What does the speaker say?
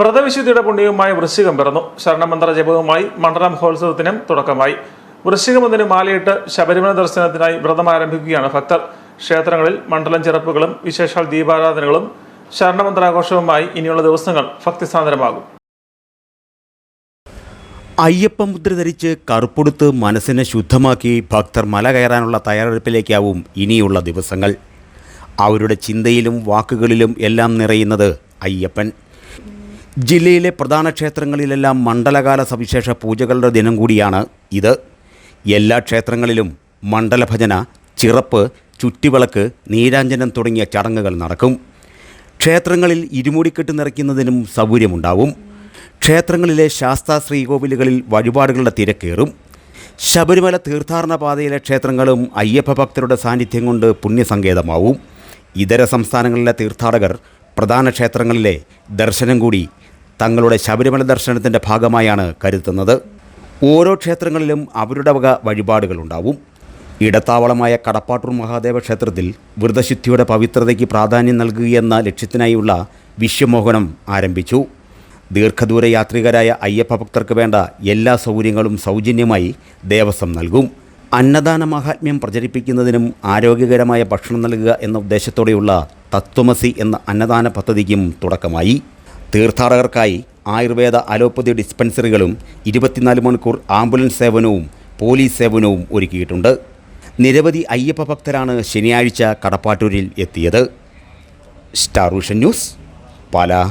വ്രതവിശുദ്ധിയുടെ പുണ്യവുമായി വൃശ്ചികം പിറന്നു. ശരണമന്ത്ര ജപവുമായി മണ്ഡല മഹോത്സവത്തിനും തുടക്കമായി. വൃശ്ചികം ഒന്നിന് മാലയിട്ട് ശബരിമല ദർശനത്തിനായി വ്രതം ആരംഭിക്കുകയാണ് ഭക്തർ. ക്ഷേത്രങ്ങളിൽ മണ്ഡലം ചിറപ്പുകളും വിശേഷാൽ ദീപാരാധനകളും ശരണമന്ത്രാഘോഷവുമായി ഇനിയുള്ള ദിവസങ്ങൾ ഭക്തിസാന്ദ്രമാകും അയ്യപ്പ മുദ്ര ധരിച്ച് കറുപ്പെടുത്ത് മനസ്സിനെ ശുദ്ധമാക്കി ഭക്തർ മല കയറാനുള്ള തയ്യാറെടുപ്പിലേക്കാവും ഇനിയുള്ള ദിവസങ്ങൾ. അവരുടെ ചിന്തയിലും വാക്കുകളിലും എല്ലാം നിറയുന്നത് അയ്യപ്പൻ. ജില്ലയിലെ പ്രധാന ക്ഷേത്രങ്ങളിലെല്ലാം മണ്ഡലകാല സവിശേഷ പൂജകളുടെ ദിനം കൂടിയാണ് ഇത്. എല്ലാ ക്ഷേത്രങ്ങളിലും മണ്ഡലഭജന ചിറപ്പ് ചുറ്റിവിളക്ക് നീരാഞ്ജനം തുടങ്ങിയ ചടങ്ങുകൾ നടക്കും. ക്ഷേത്രങ്ങളിൽ ഇരുമുടിക്കെട്ട് നിറയ്ക്കുന്നതിനും സൗകര്യമുണ്ടാവും. ക്ഷേത്രങ്ങളിലെ ശാസ്താ ശ്രീകോവിലുകളിൽ വഴിപാടുകളുടെ തിരക്കേറും. ശബരിമല തീർത്ഥാടന പാതയിലെ ക്ഷേത്രങ്ങളും അയ്യപ്പ ഭക്തരുടെ സാന്നിധ്യം കൊണ്ട് പുണ്യസങ്കേതമാവും. ഇതര സംസ്ഥാനങ്ങളിലെ തീർത്ഥാടകർ പ്രധാന ക്ഷേത്രങ്ങളിലെ ദർശനം കൂടി തങ്ങളുടെ ശബരിമല ദർശനത്തിന്റെ ഭാഗമായാണ് കരുതുന്നത്. ഓരോ ക്ഷേത്രങ്ങളിലും അവരുടെ വക വഴിപാടുകളുണ്ടാവും. ഇടത്താവളമായ കടപ്പാട്ടൂർ മഹാദേവ ക്ഷേത്രത്തിൽ വ്രതശുദ്ധിയുടെ പവിത്രതയ്ക്ക് പ്രാധാന്യം നൽകുകയെന്ന ലക്ഷ്യത്തിനായുള്ള വിശ്വമോഹനം ആരംഭിച്ചു. ദീർഘദൂര യാത്രികരായ അയ്യപ്പ ഭക്തർക്ക് വേണ്ട എല്ലാ സൗകര്യങ്ങളും സൗജന്യമായി ദേവസ്വം നൽകും. അന്നദാന മഹാത്മ്യം പ്രചരിപ്പിക്കുന്നതിനും ആരോഗ്യകരമായ ഭക്ഷണം നൽകുക എന്ന ഉദ്ദേശത്തോടെയുള്ള തത്വമസി എന്ന അന്നദാന പദ്ധതിക്കും തുടക്കമായി. തീർത്ഥാടകർക്കായി ആയുർവേദ അലോപ്പതി ഡിസ്പെൻസറികളും ഇരുപത്തിനാല് മണിക്കൂർ ആംബുലൻസ് സേവനവും പോലീസ് സേവനവും ഒരുക്കിയിട്ടുണ്ട്. നിരവധി അയ്യപ്പ ഭക്തരാണ് ശനിയാഴ്ച കടപ്പാട്ടൂരിൽ എത്തിയത്. Star News Pala.